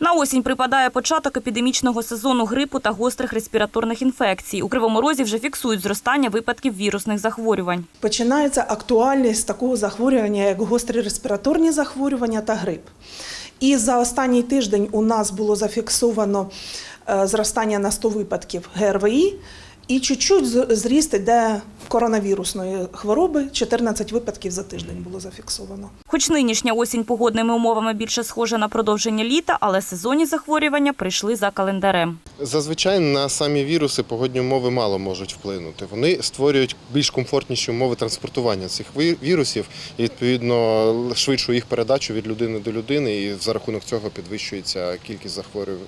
На осінь припадає початок епідемічного сезону грипу та гострих респіраторних інфекцій. У Кривому Розі вже фіксують зростання випадків вірусних захворювань. Починається актуальність такого захворювання, як гострі респіраторні захворювання та грип. І за останній тиждень у нас було зафіксовано е, зростання на 100 випадків ГРВІ, і чуть-чуть зріст іде коронавірусної хвороби. 14 випадків за тиждень було зафіксовано. Хоч нинішня осінь погодними умовами більше схожа на продовження літа, але сезонні захворювання прийшли за календарем. Зазвичай на самі віруси погодні умови мало можуть вплинути. Вони створюють більш комфортніші умови транспортування цих вірусів і відповідно швидшу їх передачу від людини до людини, і за рахунок цього підвищується кількість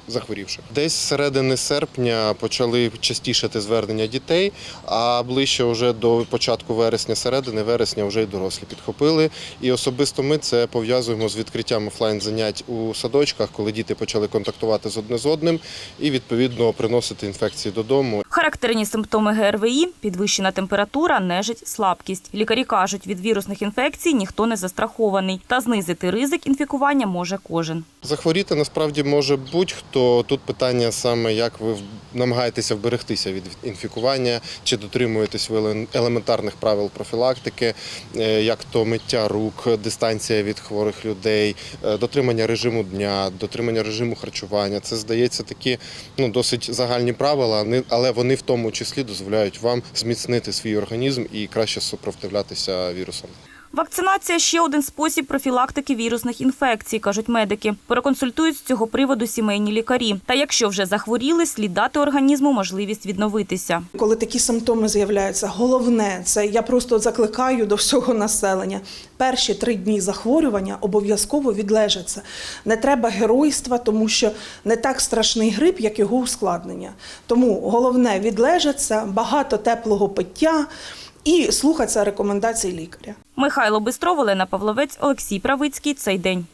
захворівших. Десь середини серпня почали частішати звернення дітей, а ближче вже до початку вересня, середини вересня вже й дорослі підхопили. І особисто ми це пов'язуємо з відкриттям офлайн занять у садочках, коли діти почали контактувати з одне з одним і відповідно приносити інфекції додому. Характерні симптоми ГРВІ – підвищена температура, нежить, слабкість. Лікарі кажуть, від вірусних інфекцій ніхто не застрахований. Та знизити ризик інфікування може кожен. Захворіти насправді може будь-хто. Тут питання саме, як ви намагаєтеся вберегтися від інфікування, чи дотримуєтесь ви еле- елементарних правил профілактики, е, як то миття рук, дистанція від хворих людей, е, дотримання режиму дня, дотримання режиму харчування. Це здається такі ну досить загальні правила, але вони в тому числі дозволяють вам зміцнити свій організм і краще супротивлятися вірусам. Вакцинація – ще один спосіб профілактики вірусних інфекцій, кажуть медики. Проконсультують з цього приводу сімейні лікарі. Та якщо вже захворіли, слід дати організму можливість відновитися. Коли такі симптоми з'являються, головне це я просто закликаю до всього населення. Перші три дні захворювання обов'язково відлежаться. Не треба геройства, тому що не так страшний грип, як його ускладнення. Тому головне відлежаться, багато теплого пиття і слухатися рекомендацій лікаря. Михайло Бистров, Олена Павловець, Олексій Правицький. Цей день.